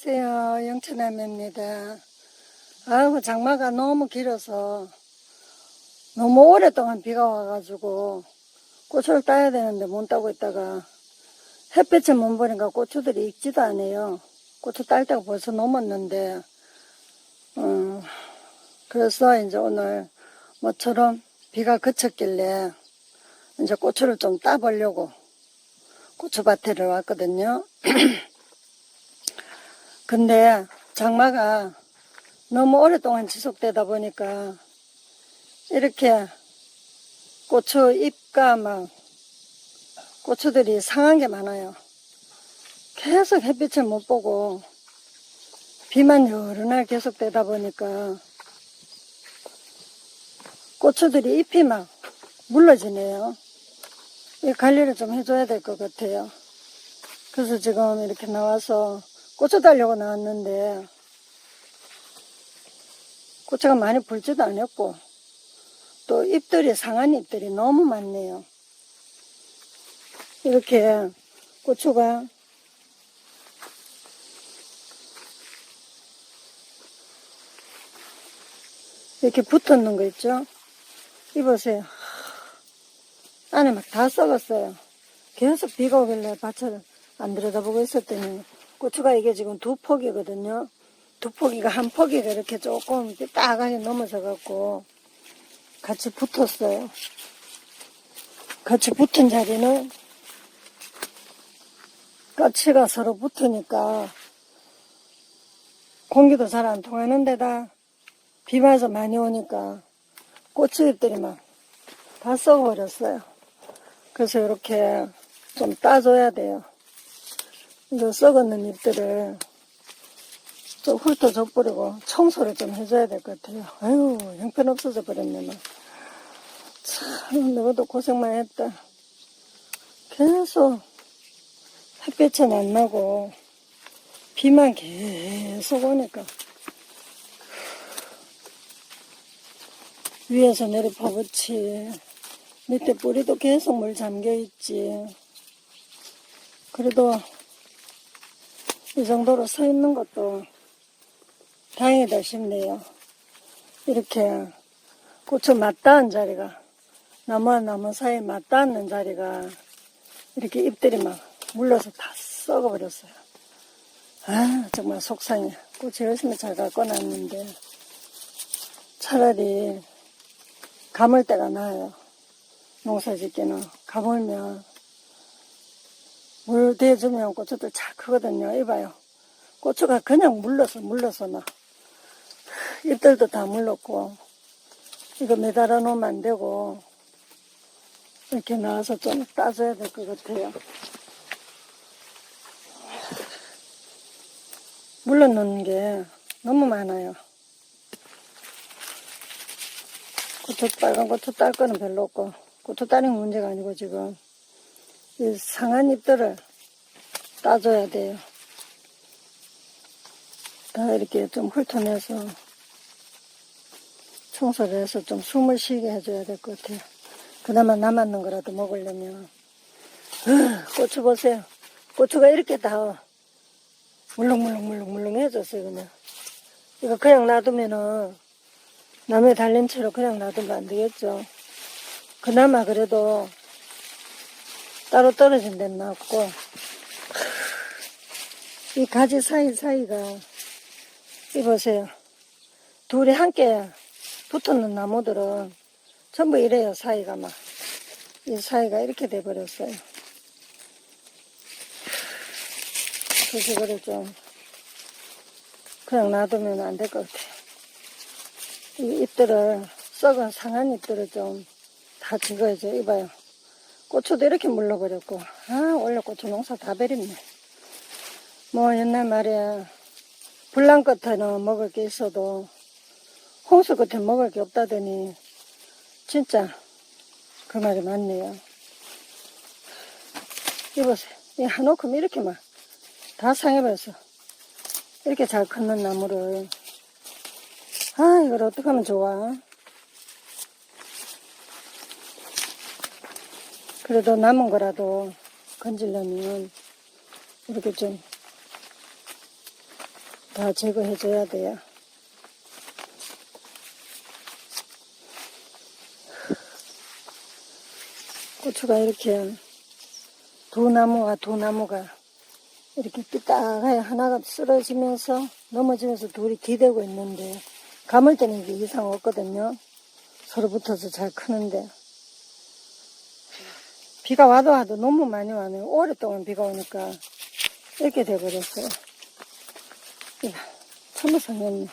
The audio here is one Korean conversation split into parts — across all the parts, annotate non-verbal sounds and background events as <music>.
안녕하세요. 영천남입니다. 아이고, 장마가 너무 길어서 너무 오랫동안 비가 와가지고 고추를 따야 되는데 못 따고 있다가 햇빛을 못 보니까 고추들이 익지도 않아요. 고추 딸 때가 벌써 넘었는데, 음, 그래서 이제 오늘 모처럼 비가 그쳤길래 이제 고추를 좀 따보려고 고추밭에를 왔거든요. <clears throat> 근데 장마가 너무 오랫동안 지속되다 보니까 이렇게 고추 잎과 막 고추들이 상한 게 많아요. 계속 햇빛을 못 보고 비만 여러 날 계속되다 보니까 고추들이 잎이 막 물러지네요. 이 관리를 좀 해줘야 될 것 같아요. 그래서 지금 이렇게 나와서 고추 달려고 나왔는데 고추가 많이 불지도 않았고 또 잎들이 상한 잎들이 너무 많네요. 이렇게 고추가 이렇게 붙었는 거 있죠? 이 보세요. 안에 막 다 썩었어요. 계속 비가 오길래 밭을 안 들여다보고 있었더니 고추가 이게 지금 두 폭이거든요. 두 폭이가 한 폭이가 이렇게 조금 딱하게 넘어져 갖고 같이 붙었어요. 같이 붙은 자리는 까치가 서로 붙으니까 공기도 잘 안 통하는 데다 비마저 많이 오니까 고추잎들이 막 다 썩어버렸어요. 그래서 이렇게 좀 따줘야 돼요. 이거 썩었는 잎들을 좀 훑어줘버리고 청소를 좀 해줘야 될 것 같아요. 아유, 형편없어져 버렸네, 막. 참, 너도 고생만 했다. 계속 햇빛은 안 나고, 비만 계속 오니까. 위에서 내리 퍼붓지. 밑에 뿌리도 계속 물 잠겨 있지. 그래도 이 정도로 서 있는 것도 다행이다 싶네요. 이렇게 고추 맞닿은 자리가 나무와 나무 사이에 맞닿는 자리가 이렇게 잎들이 막 물러서 다 썩어버렸어요. 아 정말 속상해. 고추 열심히 잘 갖고 놨는데 차라리 감을 때가 나아요. 농사 짓기는 가물면 물 대주면 고추들 잘 크거든요. 이봐요. 고추가 그냥 물러서 물러서 막 잎들도 다 물렀고 이거 매달아 놓으면 안 되고 이렇게 나와서 좀 따줘야 될 것 같아요. 물러놓는 게 너무 많아요. 고추 빨간 고추 딸 거는 별로 없고 고추 건 문제가 아니고 지금 이 상한 잎들을 따줘야 돼요. 다 이렇게 좀 훑어내서 청소를 해서 좀 숨을 쉬게 해줘야 될 것 같아요. 그나마 남았는 거라도 먹으려면 으, 고추 보세요. 고추가 이렇게 다 물렁물렁물렁물렁 해졌어요 그냥. 이거 그냥 놔두면은 남의 달린 채로 그냥 놔두면 안 되겠죠. 그나마 그래도 따로 떨어진 데는 놨고, 이 가지 사이사이가, 이 보세요. 둘이 함께 붙었는 나무들은 전부 이래요, 사이가 막. 이 사이가 이렇게 돼 버렸어요. 그래서 그래 좀, 그냥 놔두면 안 될 것 같아요. 이 잎들을, 썩은 상한 잎들을 좀 다 찍어야죠. 이봐요. 고추도 이렇게 물러버렸고, 아, 원래 고추 농사 다 버렸네. 뭐, 옛날 말에, 불난 끝에는 먹을 게 있어도, 홍수 끝에 먹을 게 없다더니, 진짜, 그 말이 맞네요. 이보세요. 이 한오큼 이렇게 막, 다 상해버렸어. 이렇게 잘 컸는 나무를, 아, 이걸 어떡하면 좋아. 그래도 남은 거라도 건지려면 이렇게 좀 다 제거해 줘야 돼요. 고추가 이렇게 두 나무와 두 나무가 이렇게 삐딱하게 하나가 쓰러지면서 넘어지면서 둘이 기대고 있는데 감을 때는 이게 이상 없거든요. 서로 붙어서 잘 크는데 비가 와도 와도 너무 많이 와네요. 오랫동안 비가 오니까 이렇게 돼버렸어요. 이야, 천부 성했네.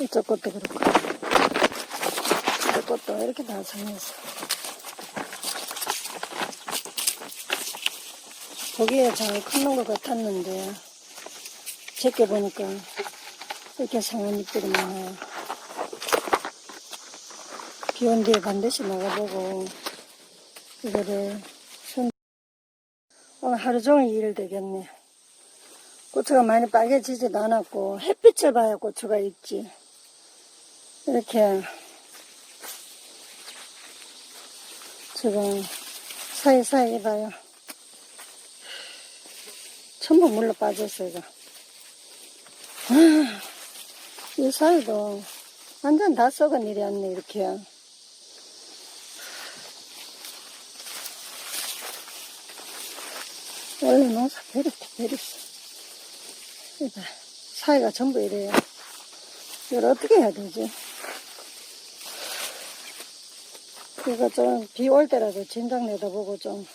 이쪽 것도 그렇고 이쪽 것도 이렇게 다 성했어. 보기에 잘 크는 것 같았는데 제껴보니까 이렇게 상한 잎들이 많아요. 비온 뒤에 반드시 나가보고 이거를 손 오늘 하루 종일 일 되겠네. 고추가 많이 빨개지지도 않았고 햇빛을 봐야 고추가 익지. 이렇게 지금 사이사이 봐요. 전부 물로 빠졌어, 이거. 아, 이 사이도 완전 다 썩은 일이 었네, 이렇게. 농사 베렸다, 베렸어. 이거 사이가 전부 이래요. 이걸 어떻게 해야 되지? 이거 좀 비 올 때라도 진작 내다보고 좀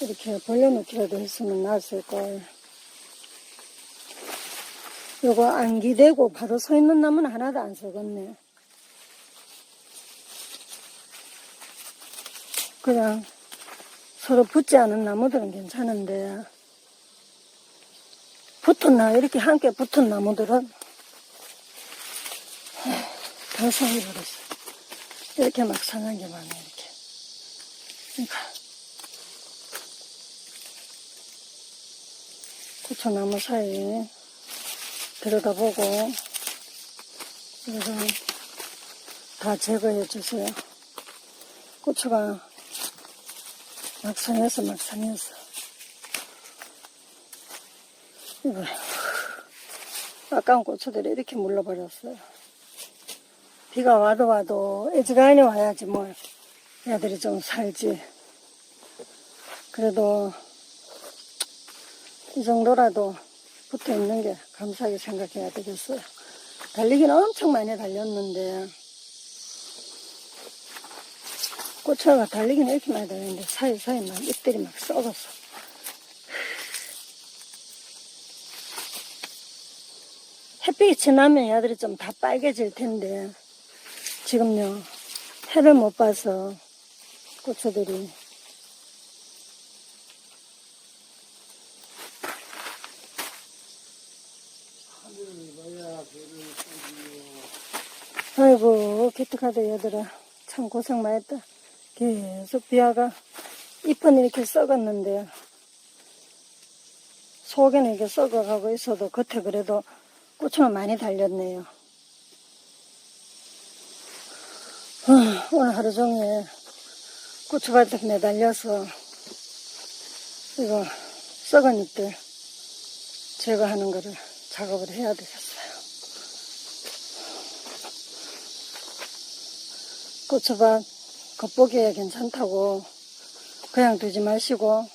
이렇게 벌려놓기라도 했으면 나았을 걸. 요거 안기대고 바로 서 있는 나무는 하나도 안 썩었네. 그냥 서로 붙지 않은 나무들은 괜찮은데, 붙은 나, 이렇게 함께 붙은 나무들은 다 상해버렸어. 이렇게 막 상한 게 많아, 이렇게. 그러니까. 고추나무 사이에 들여다보고 이거 다 제거해 주세요. 고추가 막 상해서 막 상해서 이거 아까운 고추들이 이렇게 물러버렸어요. 비가 와도 와도 애지간히 와야지 뭘 애들이 좀 살지. 그래도 이 정도라도 붙어 있는 게 감사하게 생각해야 되겠어요. 달리기는 엄청 많이 달렸는데, 고추가 달리기는 이렇게 많이 달렸는데, 사이사이 막 잎들이 막 썩었어. 햇빛이 지나면 얘들이 좀 다 빨개질 텐데, 지금요, 해를 못 봐서 고추들이. 아이고 기특하다 얘들아. 참 고생 많이 했다 계속 비아가 잎은 이렇게 썩었는데 속에는 이렇게 썩어가고 있어도 겉에 그래도 고추는 많이 달렸네요. 아, 오늘 하루 종일 고추밭에 매달려서 이거 썩은 잎들 제거하는 거를 작업을 해야 되겠어요. 고추밭 겉보기에 괜찮다고 그냥 두지 마시고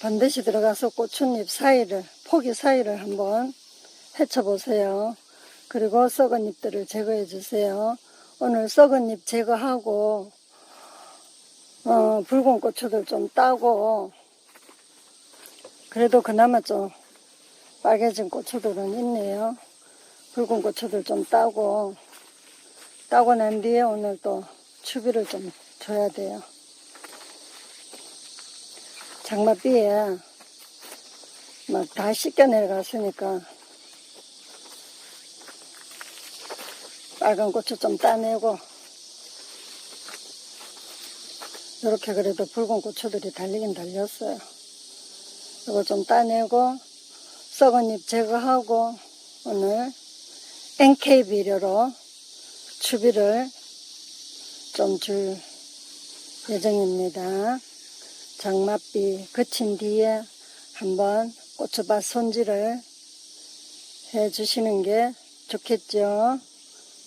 반드시 들어가서 고추잎 사이를 포기 사이를 한번 헤쳐보세요. 그리고 썩은 잎들을 제거해 주세요. 오늘 썩은 잎 제거하고 어, 붉은 고추들 좀 따고 그래도 그나마 좀 빨개진 고추들은 있네요. 붉은 고추들 좀 따고 따고 난 뒤에 오늘 또 추비를 좀 줘야 돼요. 장맛비에 막 다 씻겨 내려갔으니까 빨간 고추 좀 따내고 이렇게 그래도 붉은 고추들이 달리긴 달렸어요. 이거 좀 따내고 썩은 잎 제거하고 오늘 NK 비료로 추비를 좀 줄 예정입니다. 장맛비 그친 뒤에 한번 고추밭 손질을 해 주시는 게 좋겠죠.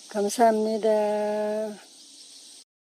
감사합니다.